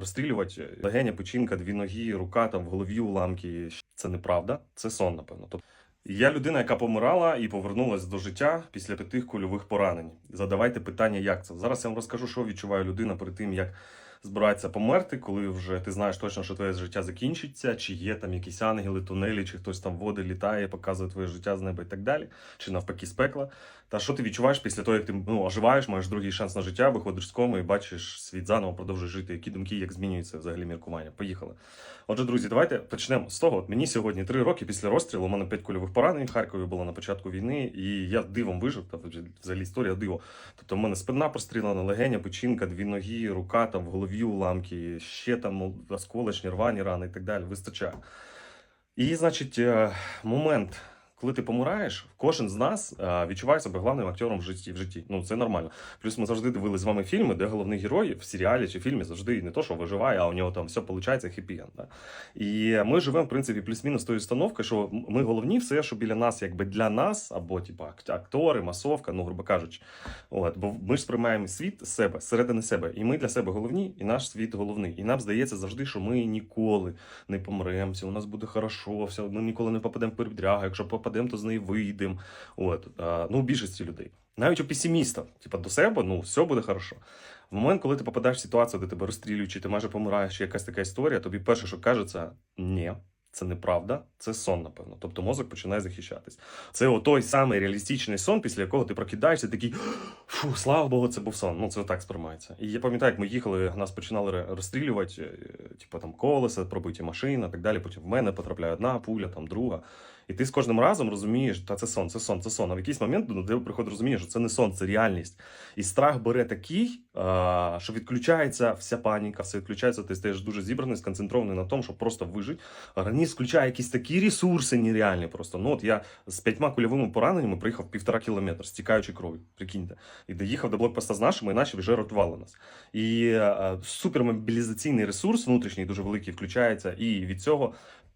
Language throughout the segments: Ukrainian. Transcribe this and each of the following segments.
розстрілювати. Легеня, печінка, дві ноги, рука там в голові уламки. Це неправда, це сон, напевно. Тобто я людина, яка помирала і повернулася до життя після п'яти кульових поранень. Задавайте питання, як це. Зараз я вам розкажу, що відчуває людина перед тим, як збирається померти, коли вже ти знаєш точно, що твоє життя закінчиться, чи є там якісь ангели, тунелі, чи хтось там води літає, показує твоє життя з неба і так далі, чи навпаки з пекла. Та що ти відчуваєш після того, як ти ну, оживаєш, маєш другий шанс на життя, виходиш з коми і бачиш світ заново, продовжуєш жити. Які думки, як змінюється взагалі міркування? Поїхали. Отже, друзі, давайте почнемо з того. От мені сьогодні три роки після розстрілу. У мене п'ять кульових поранень в Харкові було на початку війни, і я дивом вижив. Та взагалі історія диво. Тобто, в мене спина прострілена, легеня, печінка, дві ноги, рука там в голові уламки, ще там осколочні, рвані рани і так далі. Вистачає. І, значить, е, момент. Коли ти помираєш, кожен з нас відчуває себе головним актором в житті в житті. Ну це нормально. Плюс ми завжди дивилися з вами фільми, де головний герой в серіалі чи фільмі завжди не то, що виживає, а у нього там все виходить хеппі-енд. Да? І ми живемо, в принципі, плюс-мінус тою установкою, що ми головні, все, що біля нас, якби для нас, або типу, актори, масовка, ну грубо кажучи. От, бо ми ж сприймаємо світ себе, зсередини себе, і ми для себе головні, і наш світ головний. І нам здається завжди, що ми ніколи не помремо, все у нас буде хорошо, все, ми ніколи не попадемо в передрягу, якщо попадемо, то з неї вийдемо. От, ну, у більшості людей. Навіть у песиміста, типа до себе, ну все буде хорошо. В момент, коли ти попадаєш в ситуацію, де тебе розстрілюють, чи ти майже помираєш, чи якась така історія, тобі перше, що кажеться, ні. Це неправда, це сон, напевно. Тобто мозок починає захищатись. Це той самий реалістичний сон, після якого ти прокидаєшся, такий фу, слава Богу, це був сон. Ну це так сприймається. І я пам'ятаю, як ми їхали, нас починали розстрілювати, типу там колеса, пробиті машини, так далі. Потім в мене потрапляє одна пуля, там друга. І ти з кожним разом розумієш, та це сон, це сон, це сон. А в якийсь момент до тебе приходить розуміння, що це не сон, це реальність. І страх бере такий, що відключається вся паніка, все відключається, ти стаєш дуже зібраний, сконцентрований на тому, щоб просто вижити. Організм включає якісь такі ресурси нереальні. Просто ну от я з п'ятьма кульовими пораненнями приїхав півтора кілометра, стікаючи кров'ю. Прикиньте, і доїхав до блокпоста з нашими, і наші вже рятували нас. І супермобілізаційний ресурс внутрішній дуже великий включається, і від цього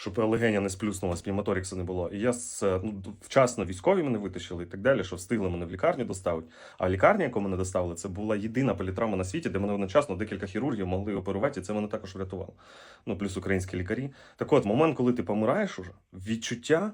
щоб легеня не сплюснулась, пневмоторікса не було. І я ну, вчасно військові мене витащили і так далі, що встигли мене в лікарню доставити. А лікарня, яку мене доставили, це була єдина політравма на світі, де мене одночасно декілька хірургів могли оперувати, і це мене також врятувало. Ну, плюс українські лікарі. Так от, момент, коли ти помираєш уже, відчуття.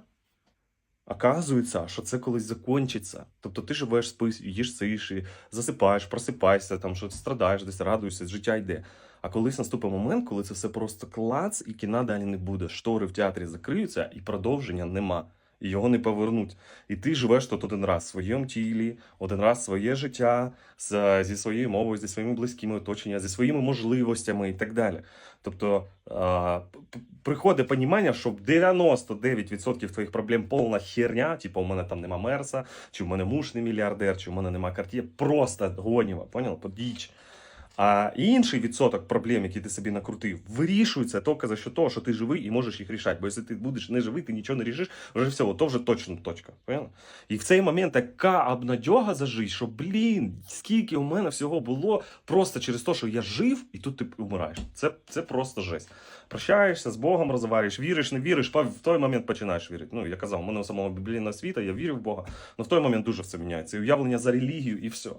Оказується, що це колись закінчиться. Тобто ти живеш, спиш, їж сиші, засипаєш, просипаєшся, там що страдаєш, десь радуєшся, життя йде. А колись наступить момент, коли це все просто клац, і кіна далі не буде. Штори в театрі закриються, і продовження нема. І його не повернуть. І ти живеш тут один раз в своєму тілі, один раз своє життя зі своєю мовою, зі своїми близькими оточеннями, зі своїми можливостями і так далі. Тобто приходить розуміння, що 99% твоїх проблем повна херня, типу у мене там нема мерса, чи в мене муж не мільярдер, чи в мене нема карт'є. Просто гоніва, понял? Подіч. А інший відсоток проблем, які ти собі накрутив, вирішується тільки за що того, що ти живий і можеш їх рішати. Бо якщо ти будеш не живий, ти нічого не рішиш, вже все, то вже точно точка. Поняла? І в цей момент така обнадьога за життя, що блін, скільки у мене всього було просто через те, що я жив, і тут ти вмираєш. Це це просто жесть. Прощаєшся з Богом, розварюєш, віриш, не віриш, в той момент починаєш вірити. Ну, я казав, у мене у самого біблійного світа, я вірю в Бога, але в той момент дуже все міняється. І уявлення за релігію, і все.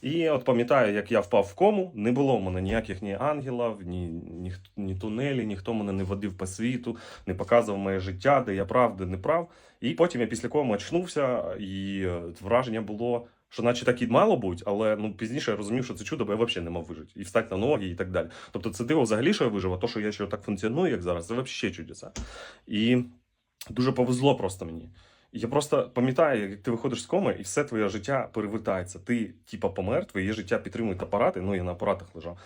І от пам'ятаю, як я впав в кому, не було в мене ніяких ні ангелів, ні ні, ні тунелі, ніхто мене не водив по світу, не показував моє життя, де я прав, де не прав. І потім я після коми очнувся, і е, враження було, що наче так і мало бути, але ну пізніше я розумів, що це чудо, бо я взагалі не мав вижити. І встати на ноги, і так далі. Тобто це диво взагалі, що я вижив, а то, що я ще так функціоную, як зараз, це взагалі чудеса. І дуже повезло просто мені. Я просто пам'ятаю, як ти виходиш з коми, і все твоє життя перевертається. Ти, типа, помер, твоє життя підтримують апарати. Ну я на апаратах лежав.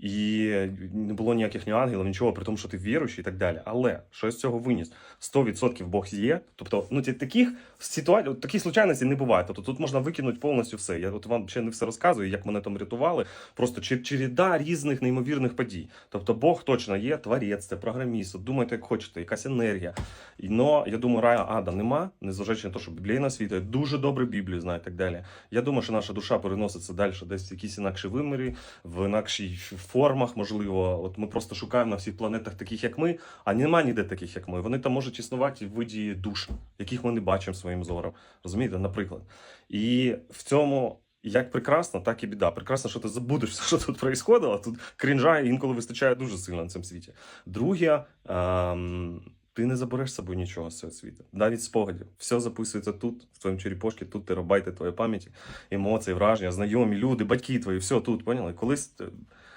І не було ніяких ні ангелів, нічого, при тому, що ти віруючий і так далі. Але що з цього виніс? 100% Бог є. Тобто, ну таких ситуацій, такі случайності не буває. Тобто тут можна викинути повністю все. Я от вам ще не все розказую, як мене там рятували. Просто чер- череда різних неймовірних подій. Тобто Бог точно є, творець, це програміст. От думайте, як хочете, якась енергія. Но я думаю, рая ада нема, незважаючи на те, що біблійна освіта, дуже добре Біблію знаю і так далі. Я думаю, що наша душа переноситься далі десь в якісь інакші вимірі, в інакшій формах, можливо. От ми просто шукаємо на всіх планетах таких, як ми, а нема ніде таких, як ми. Вони там можуть існувати в виді душ, яких ми не бачимо своїм зором. Розумієте, наприклад. І в цьому. Як прекрасно, так і біда. Прекрасно, що ти забудеш все, що тут происходило. Тут крінжа інколи вистачає дуже сильно на цьому світі. Друге, ем, ти не забереш з собою нічого з цього світу. Навіть спогадів. Все записується тут, в твоєму черепошці, тут терабайти твоєї пам'яті, емоції, враження, знайомі, люди, батьки твої, все тут, поняли? Колись е,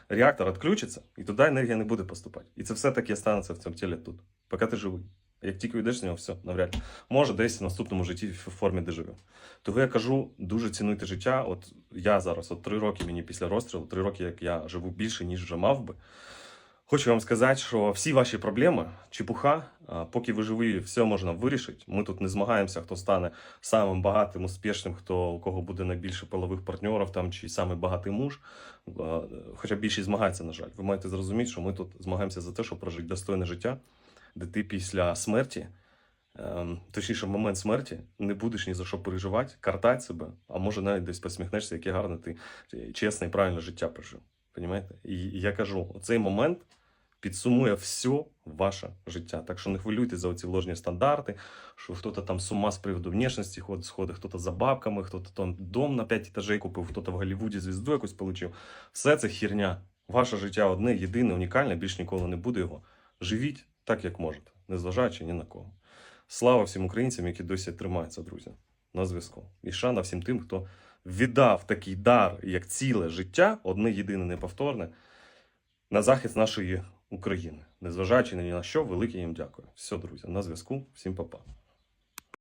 реактор відключиться, і туди енергія не буде поступати. І це все таки станеться в цьому тілі тут, поки ти живий. Як тільки йдеш з нього, все, навряд. Може, десь в наступному житті в формі дежавю. Тому я кажу, дуже цінуйте життя. От я зараз, от три роки мені після розстрілу, три роки, як я живу більше, ніж вже мав би. Хочу вам сказати, що всі ваші проблеми, чепуха, поки ви живі, все можна вирішити. Ми тут не змагаємося, хто стане самим багатим, успішним, хто у кого буде найбільше полових партнерів там чи самий багатий муж. Хоча більшість змагається, на жаль. Ви маєте зрозуміти, що ми тут змагаємося за те, щоб прожити достойне життя, де ти після смерті, ем, точніше, в момент смерті, не будеш ні за що переживати, картати себе, а може навіть десь посміхнешся, яке гарне ти е, чесне і правильне життя прожив. Понімаєте? І я кажу, цей момент підсумує все ваше життя. Так що не хвилюйтесь за оці ложні стандарти, що хтось там з ума з приводу внешності ходить, сходить, хтось за бабками, хтось там дом на 5 етажей купив, хтось в Голлівуді звізду якусь отримав. Все це херня. Ваше життя одне, єдине, унікальне, більш ніколи не буде його. Живіть так, як можете, незважаючи ні на кого. Слава всім українцям, які досі тримаються, друзі, на зв'язку. І шана всім тим, хто віддав такий дар, як ціле життя, одне єдине неповторне, на захист нашої України. Незважаючи ні на що, велике їм дякую. Все, друзі, на зв'язку. Всім па-па.